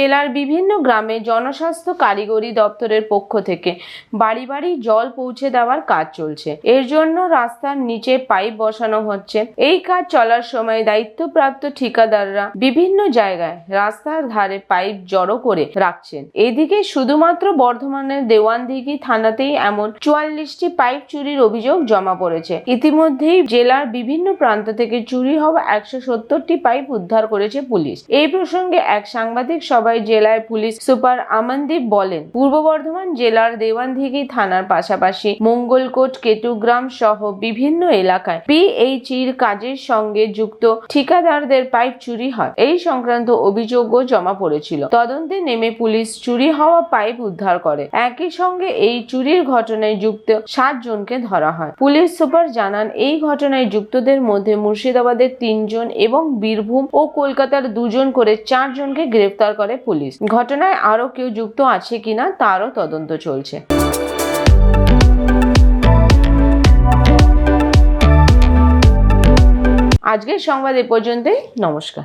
জেলার বিভিন্ন গ্রামে জনস্বাস্থ্য কারিগরি দপ্তরের পক্ষ থেকে বাড়ি বাড়ি জল পৌঁছে দেওয়ার কাজ চলছে। এর জন্য রাস্তার নিচে পাইপ বসানো হচ্ছে। এই কাজ চলার সময় দায়িত্বপ্রাপ্ত ঠিকাদাররা বিভিন্ন জায়গায় রাস্তার ধারে পাইপ জড়ো করে রাখছেন। এদিকে শুধুমাত্র বর্ধমানের দেওয়ানদিঘি থানাতেই এমন চুয়াল্লিশটি পাইপ চুরির অভিযোগ জমা পড়েছে। ইতিমধ্যেই জেলার বিভিন্ন প্রান্ত থেকে চুরি হওয়া একশো সত্তরটি পাইপ উদ্ধার করেছে পুলিশ। এই প্রসঙ্গে এক সাংবাদিক সভায় জেলায় পুলিশ সুপার আমনদীপ বলেন, পূর্ব বর্ধমান জেলার দেওয়ানদিঘি থানার পাশাপাশি মঙ্গলকোট কেতুগ্রাম সহ বিভিন্ন এলাকায় পিএইচির কাজের সঙ্গে যুক্ত ঠিকাদারদের পাইপ চুরি হয়। এই সংক্রান্ত অভিযোগও জমা পড়েছিল। তদন্তে নেমে পুলিশ চুরি হওয়া পাইপ উদ্ধার করে। একই সঙ্গে এই চুরির ঘটনায় যুক্ত সাত জনকে ধরা হয়। পুলিশ সুপার জানান, এই ঘটনায় যুক্তদের মধ্যে মুর্শিদাবাদের তিনজন এবং বীরভূম ও কলকাতার দুজন করে চারজনকে গ্রেফতার করে পুলিশ। ঘটনায় আরও কেউ যুক্ত আছে কিনা তারও তদন্ত চলছে। আজকের সংবাদ এ পর্যন্তই। নমস্কার।